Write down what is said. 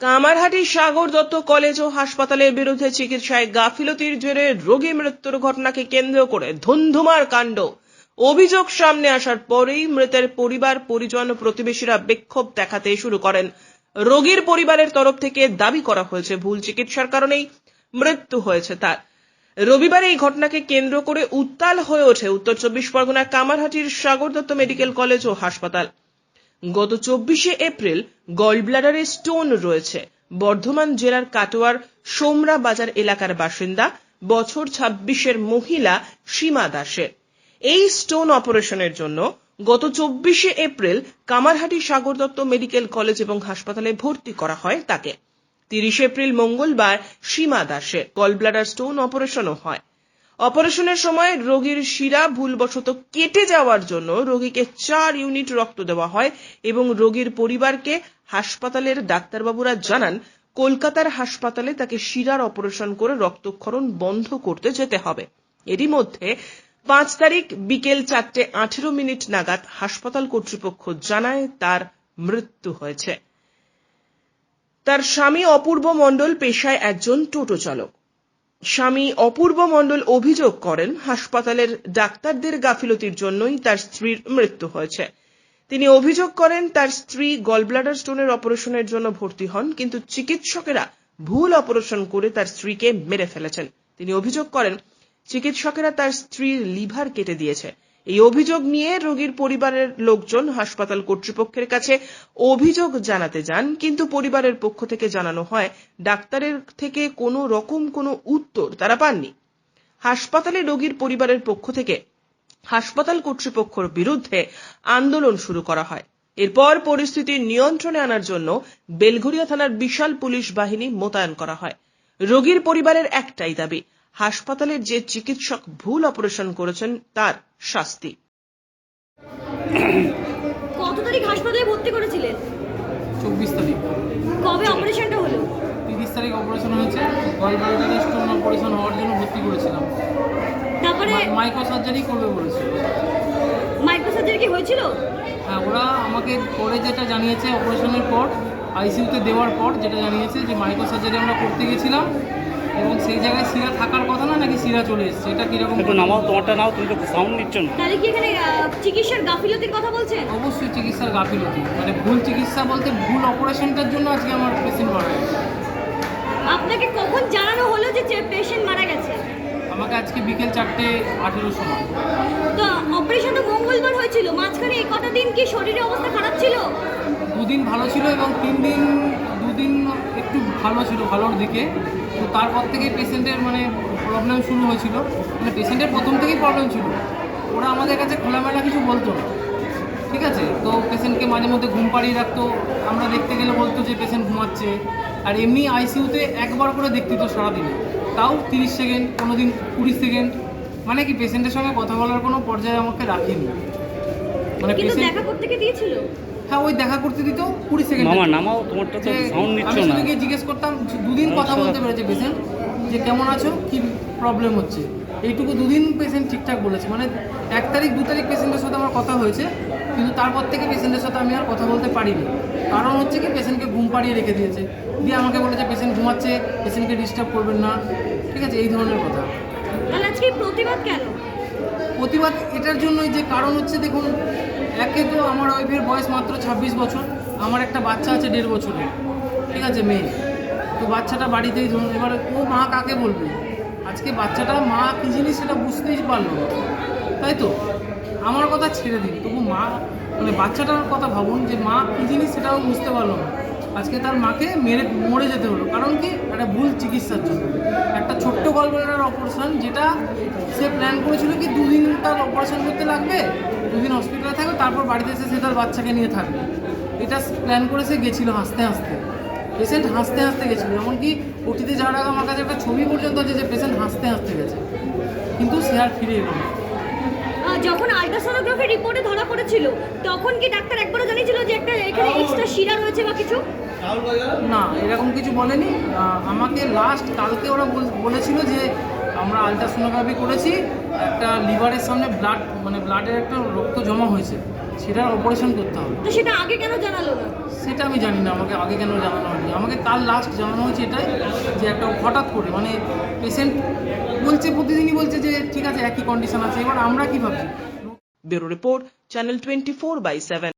Kamarhati Sagar Dutta college ও হাসপাতালের বিরুদ্ধে চিকিৎসায় গাফিলতির জেরে রোগী মৃত্যুর ঘটনাকে কেন্দ্র করে ধুন্ধুমার কাণ্ড। অভিযোগ সামনে আসার পরেই মৃতের পরিবার, পরিজন, প্রতিবেশীরা বিক্ষোভ দেখাতে শুরু করেন। রোগীর পরিবারের তরফ থেকে দাবি করা হয়েছে, ভুল চিকিৎসার কারণেই মৃত্যু হয়েছে তার। রবিবার এই ঘটনাকে কেন্দ্র করে উত্তাল হয়ে ওঠে উত্তর চব্বিশ পরগনার কামারহাটির সাগর দত্ত মেডিকেল কলেজ ও হাসপাতাল। গত চব্বিশে এপ্রিল গলব্লাডারে স্টোন রয়েছে। বর্ধমান জেলার কাটোয়ার সোমরা বাজার এলাকার বাসিন্দা, বছর ছাব্বিশের মহিলা সীমা দাসের এই স্টোন অপারেশনের জন্য গত চব্বিশে April Kamarhati Sagar Dutta medical college এবং হাসপাতালে ভর্তি করা হয় তাকে। তিরিশ এপ্রিল মঙ্গলবার সীমা দাসের গলব্লাডার স্টোন অপারেশনও হয়। অপারেশনের সময় রোগীর শিরা ভুলবশত কেটে যাওয়ার জন্য রোগীকে চার ইউনিট রক্ত দেওয়া হয় এবং রোগীর পরিবারকে হাসপাতালের ডাক্তারবাবুরা জানান, কলকাতার হাসপাতালে তাকে শিরার অপারেশন করে রক্তক্ষরণ বন্ধ করতে যেতে হবে। এরই মধ্যে পাঁচ তারিখ বিকেল চারটে আঠেরো মিনিট নাগাদ হাসপাতাল কর্তৃপক্ষ জানায় তার মৃত্যু হয়েছে। তার স্বামী অপূর্ব মণ্ডল পেশায় একজন টোটো চালক। স্বামী অপূর্ব মণ্ডল অভিযোগ করেন, হাসপাতালের ডাক্তারদের গাফিলতির জন্যই তার স্ত্রীর মৃত্যু হয়েছে। তিনি অভিযোগ করেন, তার স্ত্রী গলব্লাডার স্টোনের অপারেশনের জন্য ভর্তি হন, কিন্তু চিকিৎসকেরা ভুল অপারেশন করে তার স্ত্রীকে মেরে ফেলেছেন। তিনি অভিযোগ করেন, চিকিৎসকেরা তার স্ত্রীর লিভার কেটে দিয়েছে। এই অভিযোগ নিয়ে রোগীর পরিবারের লোকজন হাসপাতাল কর্তৃপক্ষের কাছে অভিযোগ জানাতে যান, কিন্তু পরিবারের পক্ষ থেকে জানানো হয়, ডাক্তারের থেকে কোনো রকম কোনো উত্তর তারা পাননি। হাসপাতালে রোগীর পরিবারের পক্ষ থেকে হাসপাতাল কর্তৃপক্ষের বিরুদ্ধে আন্দোলন শুরু করা হয়। এরপর পরিস্থিতি নিয়ন্ত্রণে আনার জন্য বেলঘরিয়া থানার বিশাল পুলিশ বাহিনী মোতায়েন করা হয়। রোগীর পরিবারের একটাই দাবি হাসপাতালের যে চিকিৎসক ভুল অপারেশন করেছেন তার শাস্তি। কত তারিখ হাসপাতালে ভর্তি করেছিলেন? চব্বিশ তারিখ। কবে অপারেশনটা হলো? তিরিশ তারিখ অপারেশন হয়েছে। গলব্লাডারে স্টোন অপারেশন হওয়ার জন্য ভর্তি করেছিলাম। তারপরে মাইক্রো সার্জারি করবে বলেছিল। মাইক্রো সার্জারি কি হয়েছিল? হ্যাঁ ওরা আমাকে পরে যেটা জানিয়েছে অপারেশনের পর আইসিইউতে দেওয়ার পর যেটা জানিয়েছে যে মাইক্রো সার্জারি আমরা করতে গেছিলাম এবং সেই জায়গায় শিরা থাকার কথা না নাকি শিরা চলে এসছে? এটা কীরকম একটু নামাও তোমারটা নাও তুমি তো সাউন্ড নিচ্ছ না। তাহলে কি এখানে চিকিৎসার গাফিলতির কথা বলছেন? অবশ্যই চিকিৎসার গাফিলতি। মানে ভুল চিকিৎসা বলতে ভুল অপারেশনটার জন্য আজকে আমার পেশেন্ট মারা গেছে। আপনাকে কখন জানানো হলো যে পেশেন্ট মারা গেছে? আমাকে আজকে বিকেল চারটে আঠেরোর সময়। তো অপারেশন তো মঙ্গলবার হয়েছিল মাঝখানে এই কটা দিন কি শরীরের অবস্থা খারাপ ছিল? দুদিন ভালো ছিল এবং তিন দিন দুদিন একটু ভালো ছিল ভালোর দিকে। তো তারপর থেকে পেশেন্টের মানে প্রবলেম শুরু হয়েছিল। মানে পেশেন্টের প্রথম থেকেই প্রবলেম ছিল। ওরা আমাদের কাছে খোলামেলা কিছু বলতো না। ঠিক আছে? তো পেশেন্টকে মাঝে মধ্যে ঘুম পাড়িয়ে রাখতো। আমরা দেখতে গেলে বলতো যে পেশেন্ট ঘুমাচ্ছে। আর এমনি আইসিউতে একবার করে দেখতে তো সারাদিনে। তাও তিরিশ সেকেন্ড কোনো দিন কুড়ি সেকেন্ড। মানে কি পেশেন্টের সঙ্গে কথা বলার কোনো পর্যায়ে আমাকে রাখেনি। মানে পেশেন্ট দেখা করতে দিয়েছিল? হ্যাঁ ওই দেখা করতে দিত কুড়ি সেকেন্ড মামা নামাও তোমারটা তো সাউন্ড নিচ্ছ আমি না। শুধু গিয়ে জিজ্ঞেস করতাম দুদিন কথা। বলতে পেরেছে পেশেন্ট যে কেমন আছো কি প্রবলেম হচ্ছে। এইটুকু দুদিন পেশেন্ট ঠিকঠাক বলেছে। মানে এক তারিখ দু তারিখ পেশেন্টের সাথে আমার কথা হয়েছে কিন্তু তারপর থেকে পেশেন্টের সাথে আমি আর কথা বলতে পারিনি। কারণ হচ্ছে কি পেশেন্টকে ঘুম পাড়িয়ে রেখে দিয়েছে। দিয়ে আমাকে বলেছে পেশেন্ট ঘুমাচ্ছে পেশেন্টকে ডিস্টার্ব করবেন না। ঠিক আছে এই ধরনের কথা। তাহলে আজকে প্রতিবাদ কেন? প্রতিবাদ এটার জন্যই যে কারণ হচ্ছে দেখুন একে তো আমার ওয়াইফের বয়স মাত্র ছাব্বিশ বছর, আমার একটা বাচ্চা আছে দেড় বছরের, ঠিক আছে, মেয়ে। তো বাচ্চাটা বাড়িতেই ধরুন, এবার ও মা কাকে বলবে? আজকে বাচ্চাটা মা কী জিনিস সেটা বুঝতেই পারল তাই তো? আমার কথা ছেড়ে দিন, তবু মা মানে বাচ্চাটার কথা ভাবুন যে মা কী জিনিস সেটাও বুঝতে পারল না। আজকে তার মাকে মেরে, মরে যেতে হলো, কারণ কি? একটা ভুল চিকিৎসার জন্য। একটা ছোট্ট গল্পের অপারেশন যেটা সে প্ল্যান করেছিল কি দুদিন তার অপারেশন করতে লাগবে? দুদিন হসপিটালে থাকবে তারপর বাড়িতে এসে সে তার বাচ্চাকে নিয়ে থাকবে। এটা প্ল্যান করে সে গেছিল হাসতে হাসতে। পেশেন্ট হাসতে হাসতে গেছিল। এমনকি ওটিতে যাওয়ার আগে আমার কাছে একটা ছবি পর্যন্ত আছে যে পেশেন্ট হাসতে হাসতে গেছে। কিন্তু সে আর ফিরে এলো না। যখন আল্ট্রাসোনোগ্রাফি রিপোর্টে ধরা পড়েছিল তখন কি ডাক্তার একবারও জানিয়েছিল যে একটা এখানে এক্সট্রা শিরা রয়েছে বা কিছু? না এরকম কিছু বলেনি। আমাকে লাস্ট কালকে ওরা বল- বলেছিল যে আমরা আলট্রাসোনোগ্রাফি করেছি একটা লিভারের সামনে ব্লাড মানে ব্লাডের একটা রক্ত জমা হয়েছে সেটার অপারেশন করতে হবে। তো সেটা আগে কেন জানালো না? সেটা আমি জানি না আমাকে আগে কেন জানানো হয়নি। আমাকে কাল লাস্ট জানানো হয়েছে এটাই যে একটা হঠাৎ করে মানে পেশেন্ট বলছে প্রতিদিনই বলছে যে ঠিক আছে একই কন্ডিশন আছে। এবার আমরা কি ভাবছি? Bureau report channel twenty four by seven